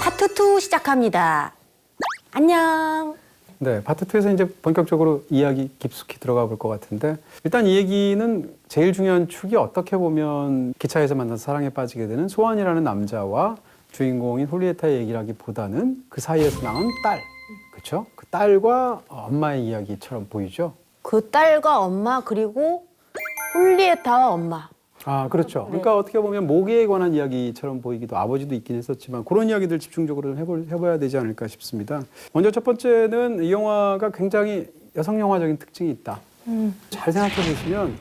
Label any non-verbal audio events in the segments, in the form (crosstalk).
파트 2 시작합니다. 안녕. 네, 파트 2에서 이제 본격적으로 이야기 깊숙이 들어가 볼 것 같은데 일단 이 얘기는 제일 중요한 축이 어떻게 보면 기차에서 만나서 사랑에 빠지게 되는 소환이라는 남자와 주인공인 홀리에타의 얘기라기보다는 그 사이에서 나온 딸, 그렇죠? 그 딸과 엄마의 이야기처럼 보이죠. 그 딸과 엄마 그리고 홀리에타와 엄마. 아, 그렇죠. 그러니까 어떻게 보면 모계에 관한 이야기처럼 보이기도 아버지도 있긴 했었지만 그런 이야기들 집중적으로 좀 해볼, 해봐야 되지 않을까 싶습니다. 먼저 첫 번째는 이 영화가 굉장히 여성 영화적인 특징이 있다. 잘 생각해 보시면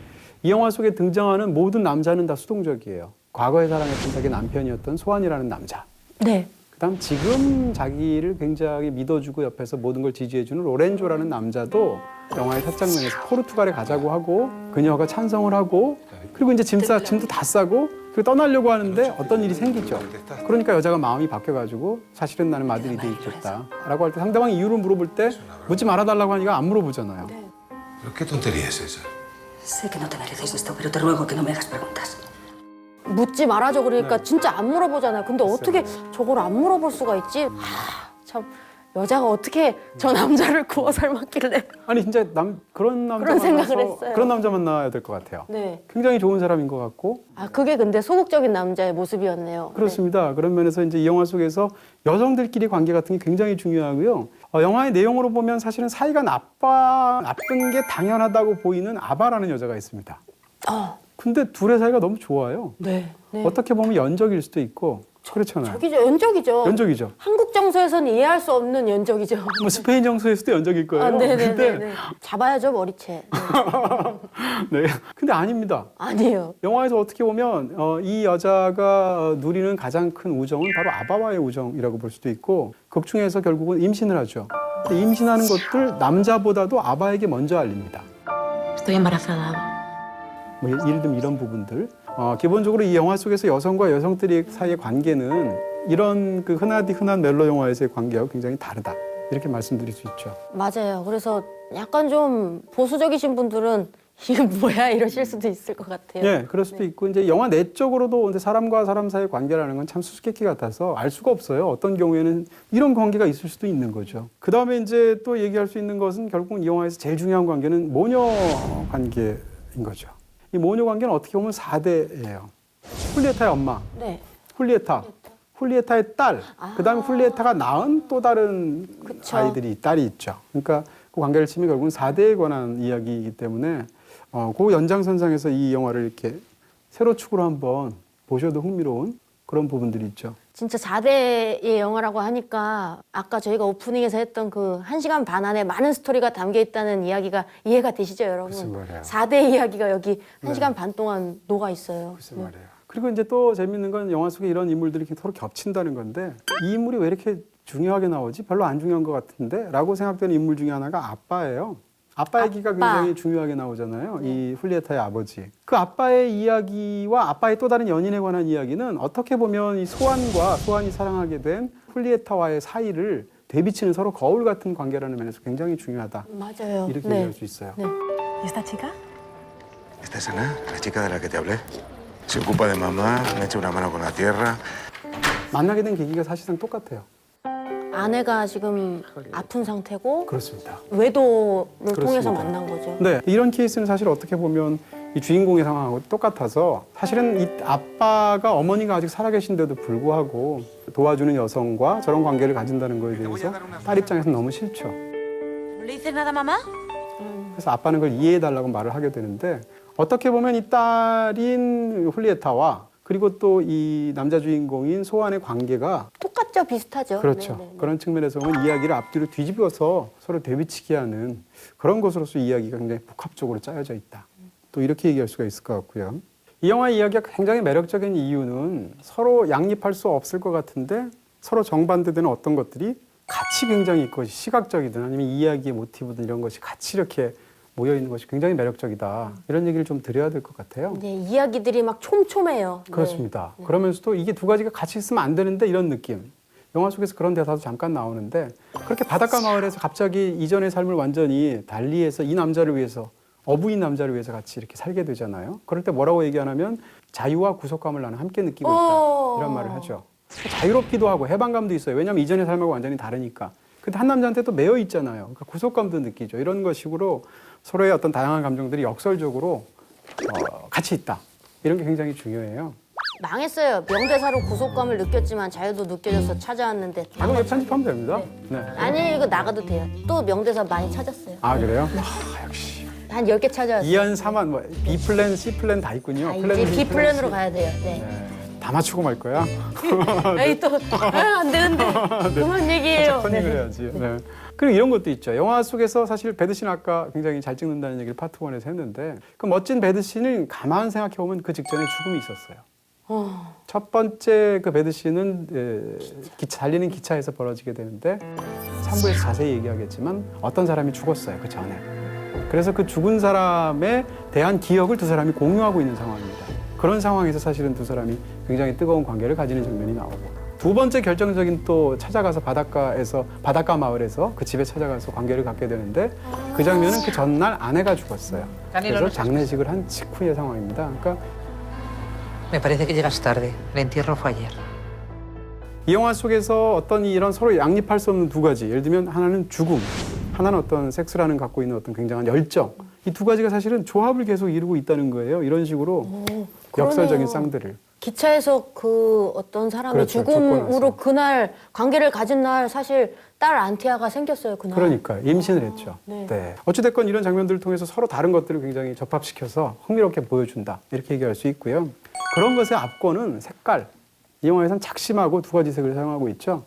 이 영화 속에 등장하는 모든 남자는 다 수동적이에요. 과거에 사랑했던 자기 남편이었던 소환이라는 남자. 네. 그다음 지금 자기를 굉장히 믿어주고 옆에서 모든 걸 지지해주는 로렌조라는 남자도 영화의 첫 장면에서 포르투갈에 가자고 하고 그녀가 찬성을 하고 그리고 이제 짐 싸, 짐도 다 싸고 그리고 떠나려고 하는데 어떤 일이 생기죠. 그러니까 여자가 마음이 바뀌어가지고 사실은 나는 마드리드에 있겠다라고 할 때 상대방이 이유를 물어볼 때 묻지 말아달라고 하니까 안 물어보잖아요. ¿Pero qué tontería es esa? Sé que no te mereces esto, pero te ruego que no me hagas preguntas. 묻지 말아줘 그러니까 진짜 안 물어보잖아요. 근데 어떻게 저걸 안 물어볼 수가 있지? 하, 참 여자가 어떻게 저 남자를 구워 삶았길래? 아니 진짜 남 그런 남자 그런 생각을 만나서 했어요. 그런 남자 만나야 될 것 같아요. 네. 굉장히 좋은 사람인 것 같고 아 그게 근데 소극적인 남자의 모습이었네요. 그렇습니다. 그런 면에서 이제 이 영화 속에서 여성들끼리 관계 같은 게 굉장히 중요하고요. 어, 영화의 내용으로 보면 사실은 사이가 나빠 나쁜 게 당연하다고 보이는 아바라는 여자가 있습니다. 네. 어, 근데 둘의 사이가 너무 좋아요. 네. 네. 어떻게 보면 연적일 수도 있고 그렇잖아요. 저기죠 연적이죠. 연적이죠. 한국 정서에서는 이해할 수 없는 연적이죠. 뭐 스페인 정서에서도 연적일 거예요. 아, 네네네. 근데 잡아야죠 머리채. 네. (laughs) 네. 근데 아닙니다. 아니에요. 영화에서 어떻게 보면 어, 이 여자가 누리는 가장 큰 우정은 바로 아바와의 우정이라고 볼 수도 있고 극 중에서 결국은 임신을 하죠. 근데 임신하는 것들 남자보다도 아바에게 먼저 알립니다. Estoy embarazada. 뭐 예를 들면 이런 부분들. 어, 기본적으로 이 영화 속에서 여성과 여성들의 사이의 관계는 이런 그 흔하디 흔한 멜로 영화에서의 관계와 굉장히 다르다. 이렇게 말씀드릴 수 있죠. 맞아요. 그래서 약간 좀 보수적이신 분들은 이게 뭐야 이러실 수도 있을 것 같아요. 예, 그럴 수도 있고 이제 영화 내적으로도 근데 사람과 사람 사이의 관계라는 건 참 수수께끼 같아서 알 수가 없어요. 어떤 경우에는 이런 관계가 있을 수도 있는 거죠. 그 다음에 이제 또 얘기할 수 있는 것은 결국 이 영화에서 제일 중요한 관계는 모녀 관계인 거죠. 이 모녀 관계는 어떻게 보면 4대예요. 훌리에타의 엄마, 네. 훌리에타, 훌리에타의 딸, 그 다음에 훌리에타가 낳은 또 다른 그쵸. 아이들이 딸이 있죠. 그러니까 그 관계를 치면 결국은 4대에 관한 이야기이기 때문에 어, 그 연장선상에서 이 영화를 이렇게 세로 축으로 한번 보셔도 흥미로운 그런 부분들이 있죠. 진짜 4대의 영화라고 하니까 아까 저희가 오프닝에서 했던 그 1시간 반 안에 많은 스토리가 담겨 있다는 이야기가 이해가 되시죠, 여러분? 글쎄 말이에요. 4대 이야기가 여기 1시간 반 동안 녹아 있어요. 글쎄 네. 말이에요. 그리고 이제 또 재밌는 건 영화 속에 이런 인물들이 이렇게 서로 겹친다는 건데 이 인물이 왜 이렇게 중요하게 나오지? 별로 안 중요한 것 같은데? 라고 생각되는 인물 중에 하나가 아빠예요. 아빠 얘기가 아빠. 굉장히 중요하게 나오잖아요. 이 훌리에타의 아버지. 그 아빠의 이야기와 아빠의 또 다른 연인에 관한 이야기는 어떻게 보면 이 소환과 소환이 사랑하게 된 훌리에타와의 사이를 대비치는 서로 거울 같은 관계라는 면에서 굉장히 중요하다. 맞아요. 이렇게 네. 얘기할 수 있어요. 네. ¿Y esta chica? ¿Esta es Ana, la chica de la que te hablé? Se ocupa de mamá, me echa una mano con la tierra. 만나게 된 계기가 사실상 똑같아요. 아내가 지금 아픈 상태고 그렇습니다. 외도를 그렇습니다. 통해서 만난 거죠. 네, 이런 케이스는 사실 어떻게 보면 이 주인공의 상황하고 똑같아서 사실은 이 아빠가 어머니가 아직 살아계신데도 불구하고 도와주는 여성과 저런 관계를 가진다는 거에 대해서 딸 입장에서는 너무 싫죠. ¿No le dices nada, mamá? 그래서 아빠는 그걸 이해해달라고 말을 하게 되는데 어떻게 보면 이 딸인 훌리에타와 그리고 또 이 남자 주인공인 소환의 관계가 똑같죠, 비슷하죠. 그렇죠. 네, 네, 네. 그런 측면에서 보면 이야기를 앞뒤로 뒤집어서 서로 대비치게 하는 그런 것으로서 이야기가 굉장히 복합적으로 짜여져 있다. 또 이렇게 얘기할 수가 있을 것 같고요. 이 영화의 이야기가 굉장히 매력적인 이유는 서로 양립할 수 없을 것 같은데 서로 정반대되는 어떤 것들이 같이 굉장히 있고 시각적이든 아니면 이야기의 모티브든 이런 것이 같이 이렇게 모여 있는 것이 굉장히 매력적이다. 이런 얘기를 좀 드려야 될 것 같아요. 네, 이야기들이 막 촘촘해요. 네. 그렇습니다. 그러면서도 이게 두 가지가 같이 있으면 안 되는데 이런 느낌. 영화 속에서 그런 대사도 잠깐 나오는데 그렇게 바닷가 마을에서 갑자기 이전의 삶을 완전히 달리해서 이 남자를 위해서 어부인 남자를 위해서 같이 이렇게 살게 되잖아요. 그럴 때 뭐라고 얘기하냐면 자유와 구속감을 나는 함께 느끼고 어. 있다 이런 말을 하죠. 자유롭기도 하고 해방감도 있어요. 왜냐하면 이전의 삶하고 완전히 다르니까. 근데 한 남자한테 또 매여 있잖아요. 그러니까 구속감도 느끼죠. 이런 것식으로 서로의 어떤 다양한 감정들이 역설적으로 어, 같이 있다. 이런 게 굉장히 중요해요. 망했어요. 명대사로 구속감을 느꼈지만 자유도 느껴져서 찾아왔는데 아, 그럼 편집하면 됩니다. 네. 아니 이거 나가도 돼요. 또 명대사 많이 찾았어요. 아 그래요? 아, 역시 한 10개 찾아왔어요. 2연 3만 뭐 B 플랜, C 플랜 다 있군요. 아, 이제 B, 플랜으로 C. 가야 돼요. 네. 네. 다 맞추고 말 거야. (laughs) 에이 또 (laughs) 아, 안 되는데 그만 얘기해요. 컨닝을 해야지. 네. 그리고 이런 것도 있죠. 영화 속에서 사실 배드신 아까 굉장히 잘 찍는다는 얘기를 파트 원에서 했는데 그 멋진 배드신을 가만 생각해 보면 그 직전에 죽음이 있었어요. 어, 첫 번째 그 배드신은 에, 기차, 달리는 기차에서 벌어지게 되는데 3부에서 자세히 얘기하겠지만 어떤 사람이 죽었어요 그 전에. 그래서 그 죽은 사람에 대한 기억을 두 사람이 공유하고 있는 상황입니다. 그런 상황에서 사실은 두 사람이 굉장히 뜨거운 관계를 가지는 장면이 나오고 두 번째 결정적인 또 찾아가서 바닷가에서 바닷가 마을에서 그 집에 찾아가서 관계를 갖게 되는데 그 장면은 그 전날 아내가 죽었어요. 그래서 장례식을 한 직후의 상황입니다. 그러니까 Me parece que llegas tarde. El entierro fue ayer. 이 영화 속에서 어떤 이런 서로 양립할 수 없는 두 가지 예를 들면 하나는 죽음 하나는 어떤 섹스라는 갖고 있는 어떤 굉장한 열정 이 두 가지가 사실은 조합을 계속 이루고 있다는 거예요 이런 식으로 역설적인. 쌍들을 기차에서 그 어떤 사람이 그렇죠, 죽음으로 나서. 그날 관계를 가진 날 사실 딸 안티아가 생겼어요 그날. 그러니까 임신을 했죠 네. 네. 어찌됐건 이런 장면들을 통해서 서로 다른 것들을 굉장히 접합시켜서 흥미롭게 보여준다 이렇게 얘기할 수 있고요 그런 것의 앞권은 색깔 이 영화에서는 작심하고 두 가지 색을 사용하고 있죠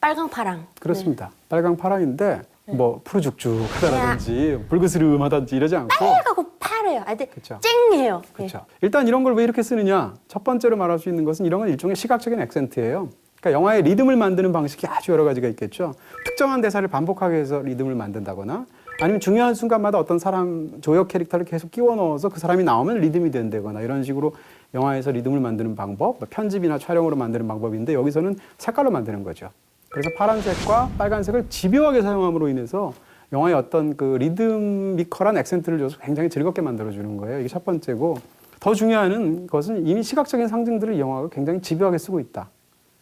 빨강 파랑. 그렇습니다 빨강 파랑인데 뭐 푸르죽죽하다든지 불그스름하다든지 이러지 않고 빨갛고 파래요. 아, 근데 그쵸. 쨍해요. 네. 그렇죠. 일단 이런 걸 왜 이렇게 쓰느냐? 첫 번째로 말할 수 있는 것은 이런 건 일종의 시각적인 액센트예요. 그러니까 영화의 리듬을 만드는 방식이 아주 여러 가지가 있겠죠. 특정한 대사를 반복하게 해서 리듬을 만든다거나 아니면 중요한 순간마다 어떤 사람 조역 캐릭터를 계속 끼워 넣어서 그 사람이 나오면 리듬이 된다거나 이런 식으로 영화에서 리듬을 만드는 방법, 뭐 편집이나 촬영으로 만드는 방법인데 여기서는 색깔로 만드는 거죠. 그래서 파란색과 빨간색을 집요하게 사용함으로 인해서 영화의 어떤 그 리드미컬한 액센트를 줘서 굉장히 즐겁게 만들어주는 거예요. 이게 첫 번째고 더 중요한 것은 이미 시각적인 상징들을 이 영화가 굉장히 집요하게 쓰고 있다.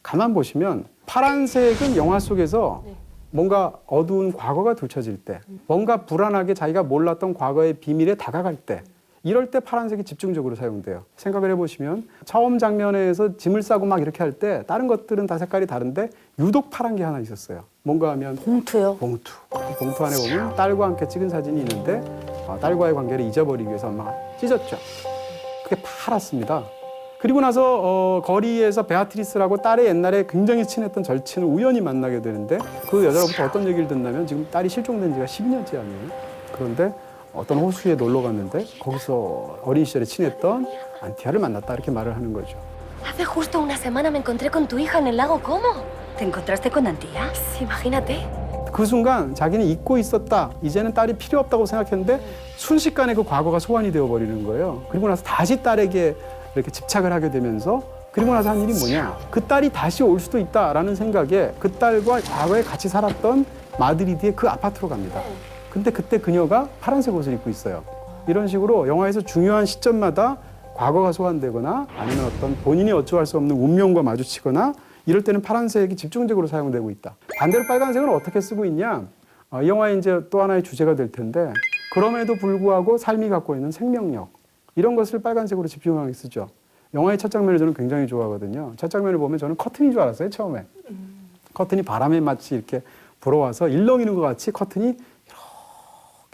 가만 보시면 파란색은 영화 속에서 뭔가 어두운 과거가 들춰질 때, 뭔가 불안하게 자기가 몰랐던 과거의 비밀에 다가갈 때, 이럴 때 파란색이 집중적으로 사용돼요. 생각을 해보시면 처음 장면에서 짐을 싸고 막 이렇게 할 때 다른 것들은 다 색깔이 다른데 유독 파란 게 하나 있었어요. 뭔가 하면 봉투요. 봉투. 이 봉투 안에 보면 딸과 함께 찍은 사진이 있는데 어, 딸과의 관계를 잊어버리기 위해서 엄마가 찢었죠. 그게 파랗습니다. 그리고 나서 어, 거리에서 베아트리스라고 딸의 옛날에 굉장히 친했던 절친을 우연히 만나게 되는데 그 여자로부터 어떤 얘기를 듣냐면 지금 딸이 실종된 지가 12년째 아니에요. 그런데 어떤 호수에 놀러 갔는데 거기서 어린 시절에 친했던 안티아를 만났다 이렇게 말을 하는 거죠. Hace justo una semana me encontré con tu hija en el lago. ¿Cómo? ¿Te encontraste con Antía? Imagínate. 그 순간 자기는 잊고 있었다. 이제는 딸이 필요 없다고 생각했는데 순식간에 그 과거가 소환이 되어 버리는 거예요. 그리고 나서 다시 딸에게 이렇게 집착을 하게 되면서 그리고 나서 한 일이 뭐냐? 그 딸이 다시 올 수도 있다라는 생각에 그 딸과 과거에 같이 살았던 마드리드의 그 아파트로 갑니다. 근데 그때 그녀가 파란색 옷을 입고 있어요. 이런 식으로 영화에서 중요한 시점마다 과거가 소환되거나 아니면 어떤 본인이 어찌할 수 없는 운명과 마주치거나 이럴 때는 파란색이 집중적으로 사용되고 있다. 반대로 빨간색은 어떻게 쓰고 있냐? 어, 이 영화의 이제 또 하나의 주제가 될 텐데 그럼에도 불구하고 삶이 갖고 있는 생명력 이런 것을 빨간색으로 집중하게 쓰죠. 영화의 첫 장면을 저는 굉장히 좋아하거든요. 첫 장면을 보면 저는 커튼인 줄 알았어요 처음에. 커튼이 바람에 마치 이렇게 불어와서 일렁이는 것 같이 커튼이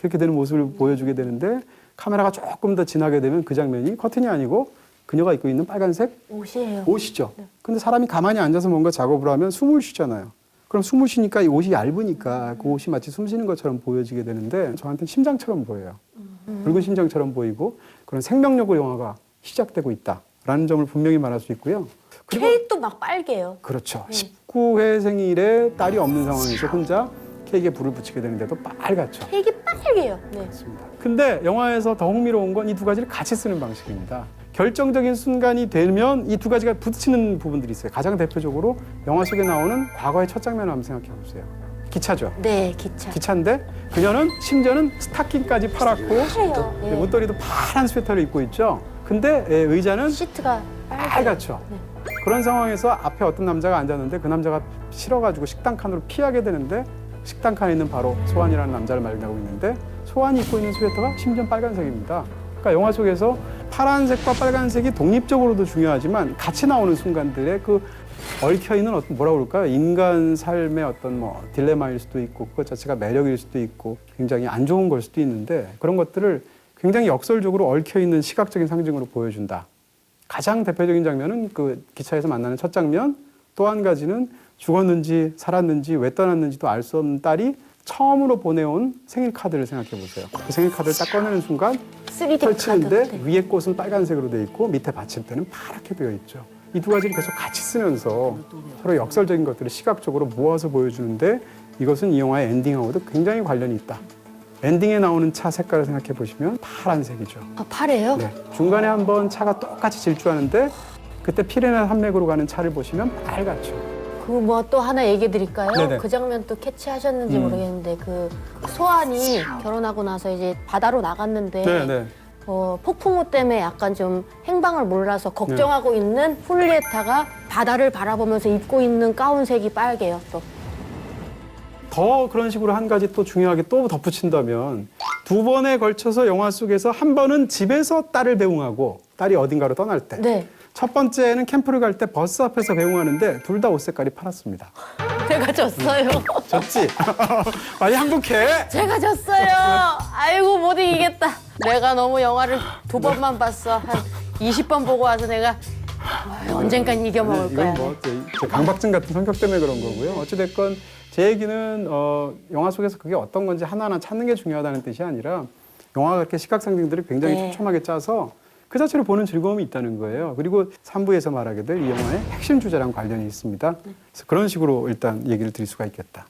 이렇게 되는 모습을 보여주게 되는데 카메라가 조금 더 지나게 되면 그 장면이 커튼이 아니고 그녀가 입고 있는 빨간색 옷이에요. 옷이죠. 근데 사람이 가만히 앉아서 뭔가 작업을 하면 숨을 쉬잖아요. 그럼 숨을 쉬니까 이 옷이 얇으니까 그 옷이 마치 숨 쉬는 것처럼 보여지게 되는데 저한테는 심장처럼 보여요. 붉은 심장처럼 보이고 그런 생명력의 영화가 시작되고 있다라는 점을 분명히 말할 수 있고요. 케이크도 막 빨개요. 그렇죠. 19회 생일에 딸이 없는 상황에서 혼자 케이크에 불을 붙이게 되는데도 빨갛죠. 케이크 빨개요. 네. 있습니다. 근데 영화에서 더 흥미로운 건 이 두 가지를 같이 쓰는 방식입니다. 결정적인 순간이 되면 이 두 가지가 부딪히는 부분들이 있어요. 가장 대표적으로 영화 속에 나오는 과거의 첫 장면을 한번 생각해 보세요. 기차죠. 네, 기차. 기차인데 그녀는 심지어는 스타킹까지 팔았고 그래요. 네, 예. 옷도리도 파란 스웨터를 입고 있죠. 근데 예, 의자는 시트가 빨개. 빨갛죠. 네. 그런 상황에서 앞에 어떤 남자가 앉았는데 그 남자가 싫어가지고 식당 칸으로 피하게 되는데 식당 칸에 있는 바로 소환이라는 남자를 말하고 있는데 소환이 입고 있는 스웨터가 심지어 빨간색입니다. 그러니까 영화 속에서 파란색과 빨간색이 독립적으로도 중요하지만 같이 나오는 순간들에 그 얽혀 있는 어떤 뭐라 그럴까요? 인간 삶의 어떤 뭐 딜레마일 수도 있고 그것 자체가 매력일 수도 있고 굉장히 안 좋은 걸 수도 있는데 그런 것들을 굉장히 역설적으로 얽혀 있는 시각적인 상징으로 보여준다. 가장 대표적인 장면은 그 기차에서 만나는 첫 장면. 또 한 가지는 죽었는지 살았는지 왜 떠났는지도 알 수 없는 딸이 처음으로 보내온 생일 카드를 생각해 보세요. 그 생일 카드를 딱 꺼내는 순간 3D 펼치는데 카드. 네. 위에 꽃은 빨간색으로 돼 있고 밑에 받침대는 파랗게 되어 있죠. 이 두 가지를 계속 같이 쓰면서 서로 역설적인 것들을 시각적으로 모아서 보여주는데 이것은 이 영화의 엔딩하고도 굉장히 관련이 있다. 엔딩에 나오는 차 색깔을 생각해 보시면 파란색이죠. 아, 파래요? 네. 중간에 한번 차가 똑같이 질주하는데 그때 피레네 산맥으로 가는 차를 보시면 빨갛죠. 그 뭐 또 하나 얘기해 드릴까요? 네네. 그 장면 또 캐치하셨는지 음. 모르겠는데 그 소환이 결혼하고 나서 이제 바다로 나갔는데 네, 네. 어, 폭풍우 때문에 약간 좀 행방을 몰라서 네. 걱정하고 있는 훌리에타가 바다를 바라보면서 입고 있는 가운 색이 빨개요 또. 더 그런 식으로 한 가지 또 중요하게 또 덧붙인다면 두 번에 걸쳐서 영화 속에서 한 번은 집에서 딸을 배웅하고 딸이 어딘가로 떠날 때. 네. 첫 번째는 캠프를 갈 때 버스 앞에서 배웅하는데 둘 다 옷 색깔이 파랗습니다. 제가 졌어요. 졌지? (laughs) 많이 행복해. 제가 졌어요. 아이고 못 이기겠다. 내가 너무 영화를 두 번만 봤어. 한 20번 보고 와서 내가 아, 언젠간 이겨 먹을 네, 거야. 이건 뭐 제- 제 강박증 같은 성격 때문에 그런 거고요. 어찌됐건 제 얘기는 어, 영화 속에서 그게 어떤 건지 하나하나 찾는 게 중요하다는 뜻이 아니라 영화가 그렇게 시각 상징들을 굉장히 네. 촘촘하게 짜서 그 자체로 보는 즐거움이 있다는 거예요. 그리고 3부에서 말하게 될 이 영화의 핵심 주제랑 관련이 있습니다. 그래서 그런 식으로 일단 얘기를 드릴 수가 있겠다.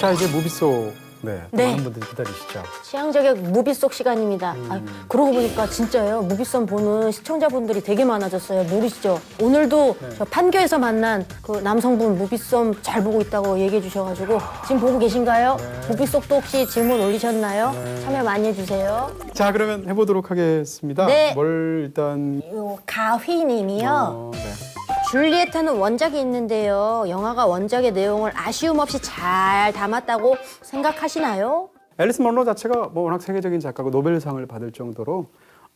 자 이제 무비 속 네, 또 네. 많은 분들이 기다리시죠. 취향 저격 무비 속 시간입니다. 음. 아, 그러고 보니까 진짜요. 무비선 보는 시청자분들이 되게 많아졌어요. 모르시죠? 오늘도 네. 저 판교에서 만난 그 남성분 무비선 잘 보고 있다고 얘기해 주셔가지고 지금 보고 계신가요? 네. 무비 속도 혹시 질문 올리셨나요? 참여 많이 해주세요. 자 그러면 해보도록 하겠습니다. 네. 뭘 일단 요 가휘님이요. 어, 네. 줄리에타는 원작이 있는데요. 영화가 원작의 내용을 아쉬움 없이 잘 담았다고 생각하시나요? 앨리스 먼로 자체가 뭐 워낙 세계적인 작가고 노벨상을 받을 정도로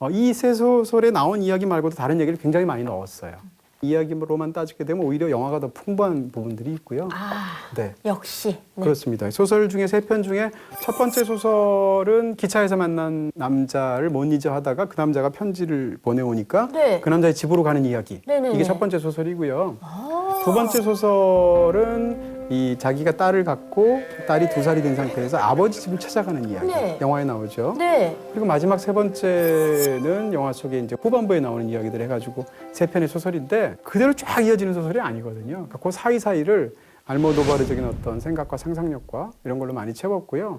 어, 이세 소설에 나온 이야기 말고도 다른 얘기를 굉장히 많이 넣었어요. 이야기로만 따지게 되면 오히려 영화가 더 풍부한 부분들이 있고요. 아, 네. 역시. 네. 그렇습니다. 소설 중에 세 편 중에 첫 번째 소설은 기차에서 만난 남자를 못 잊어 하다가 그 남자가 편지를 보내오니까 네. 그 남자의 집으로 가는 이야기. 네네네. 이게 첫 번째 소설이고요. 아. 두 번째 소설은 이 자기가 딸을 갖고 딸이 두 살이 된 상태에서 아버지 집을 찾아가는 이야기. 네. 영화에 나오죠. 네. 그리고 마지막 세 번째는 영화 속에 이제 후반부에 나오는 이야기들 해가지고 세 편의 소설인데 그대로 쫙 이어지는 소설이 아니거든요. 그러니까 그 사이 사이를 알모도바르적인 어떤 생각과 상상력과 이런 걸로 많이 채웠고요.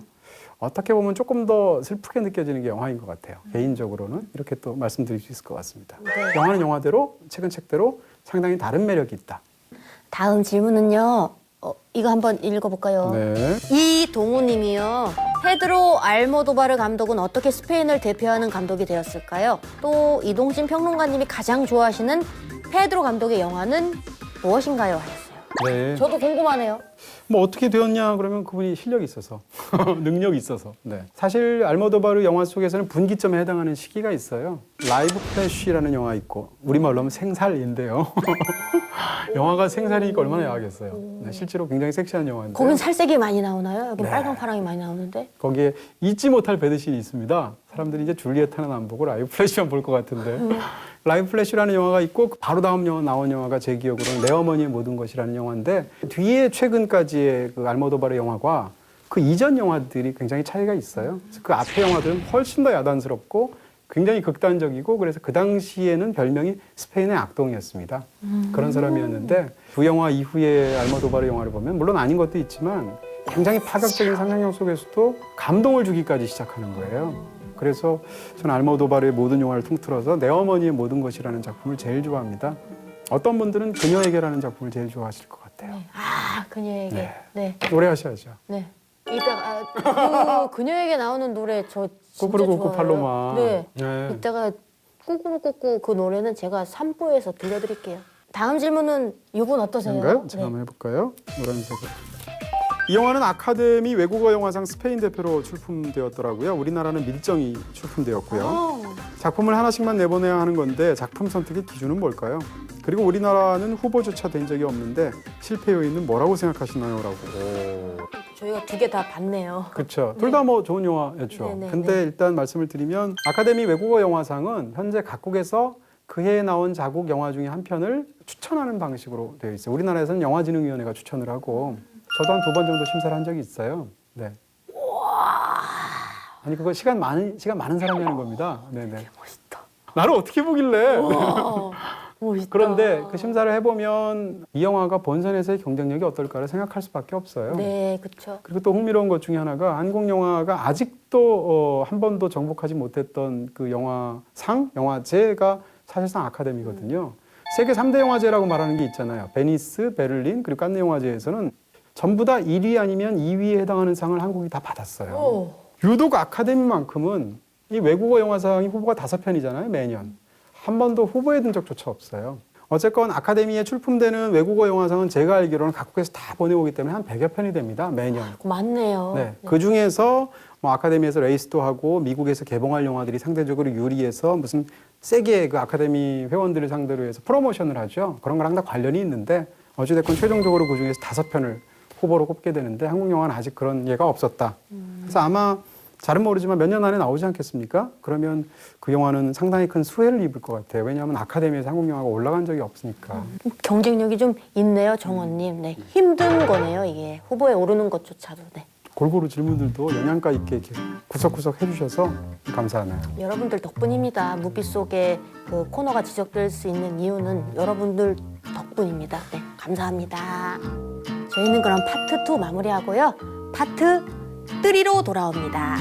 어떻게 보면 조금 더 슬프게 느껴지는 게 영화인 것 같아요. 개인적으로는 이렇게 또 말씀드릴 수 있을 것 같습니다. 네. 영화는 영화대로, 책은 책대로 상당히 다른 매력이 있다. 다음 질문은요. 어, 이거 한번 읽어볼까요? 네. 이동우님이요. 페드로 알모도바르 감독은 어떻게 스페인을 대표하는 감독이 되었을까요? 또 이동진 평론가님이 가장 좋아하시는 페드로 감독의 영화는 무엇인가요? 하셨어요. 네. 저도 궁금하네요. 뭐 어떻게 되었냐 그러면 그분이 실력이 있어서 (laughs) 능력이 있어서 네. 사실 알모도바르 영화 속에서는 분기점에 해당하는 시기가 있어요 라이브 플래쉬라는 영화 있고 우리말로 하면 생살인데요 (laughs) 영화가 생살이니까 얼마나 야하겠어요 네, 실제로 굉장히 섹시한 영화인데 거긴 살색이 많이 나오나요? 여긴 네. 빨강 파랑이 많이 나오는데. 거기에 잊지 못할 배드신이 있습니다 사람들이 이제 줄리엣타는 안 보고 라이브 플래쉬만 볼 것 같은데 라이브 플래쉬라는 영화가 있고 그 바로 다음 영화 나온 영화가 제 기억으로는 내 어머니의 모든 것이라는 영화인데 뒤에 최근까지의 그 알모도바르 영화가 그 이전 영화들이 굉장히 차이가 있어요. 그 앞에 영화들은 훨씬 더 야단스럽고 굉장히 극단적이고 그래서 그 당시에는 별명이 스페인의 악동이었습니다. 그런 사람이었는데 두 영화 이후에 알모도바르 영화를 보면 물론 아닌 것도 있지만 굉장히 파격적인 상상력 속에서도 감동을 주기까지 시작하는 거예요. 그래서 저는 알모도바르의 모든 영화를 통틀어서 내 어머니의 모든 것이라는 작품을 제일 좋아합니다. 어떤 분들은 그녀에게라는 작품을 제일 좋아하실 것 같아요. 아, 그녀에게. 네. 노래하셔야죠. 네. 이따가 아, 그 그녀에게 나오는 노래 저 진짜 좋아해요. 팔로마. 네. 네. 이따가 꾸꾸루꾸꾸 그 노래는 제가 3부에서 들려드릴게요. 다음 질문은 이분 어떠세요? 제가 네. 한번 해볼까요? 노란색으로. 이 영화는 아카데미 외국어 영화상 스페인 대표로 출품되었더라고요. 우리나라는 밀정이 출품되었고요. 어, 작품을 하나씩만 내보내야 하는 건데 작품 선택의 기준은 뭘까요? 그리고 우리나라는 후보조차 된 적이 없는데 실패 요인은 뭐라고 생각하시나요? 라고. 저희가 두 개 다 봤네요. 그렇죠. 둘 다 뭐 좋은 영화였죠. 네, 네, 근데 네. 일단 말씀을 드리면 아카데미 외국어 영화상은 현재 각국에서 그 해에 나온 자국 영화 중에 한 편을 추천하는 방식으로 되어 있어요. 우리나라에서는 영화진흥위원회가 추천을 하고 저도 한 두 번 정도 심사를 한 적이 있어요. 네. 아니 그거 시간 많은 시간 많은 사람이 하는 겁니다. 네네. 멋있다. 나를 어떻게 보길래? 어, (laughs) 멋있다. 그런데 그 심사를 해보면 이 영화가 본선에서의 경쟁력이 어떨까를 생각할 수밖에 없어요. 네, 그렇죠. 그리고 또 흥미로운 것 중에 하나가 한국 영화가 아직도 어, 한 번도 정복하지 못했던 그 영화상, 영화제가 사실상 아카데미거든요. 세계 3대 영화제라고 말하는 게 있잖아요. 베니스, 베를린, 그리고 칸네 영화제에서는 전부 다 1위 아니면 2위에 해당하는 상을 한국이 다 받았어요. 오. 유독 아카데미만큼은 이 외국어 영화상이 후보가 다섯 편이잖아요, 매년. 한 번도 후보에 든 적조차 없어요. 어쨌건 아카데미에 출품되는 외국어 영화상은 제가 알기로는 각국에서 다 보내오기 때문에 한 100여 편이 됩니다, 매년. 맞네요. 네. 그 중에서 뭐 아카데미에서 레이스도 하고 미국에서 개봉할 영화들이 상대적으로 유리해서 무슨 세게 그 아카데미 회원들을 상대로 해서 프로모션을 하죠. 그런 거랑 다 관련이 있는데 어찌됐건 최종적으로 그 중에서 다섯 편을 후보로 꼽게 되는데 한국 영화는 아직 그런 예가 없었다. 그래서 아마 잘은 모르지만 몇 년 안에 나오지 않겠습니까? 그러면 그 영화는 상당히 큰 수혜를 입을 것 같아요. 왜냐하면 아카데미에서 한국 영화가 올라간 적이 없으니까. 경쟁력이 좀 있네요, 정원님. 네, 힘든 거네요, 이게 후보에 오르는 것조차도. 네. 골고루 질문들도 영양가 있게 이렇게 구석구석 해주셔서 감사하네요. 여러분들 덕분입니다. 무비 속에 그 코너가 지적될 수 있는 이유는 여러분들 덕분입니다. 네, 감사합니다. 저희는 그럼 파트 2 마무리하고요. 파트 3로 돌아옵니다.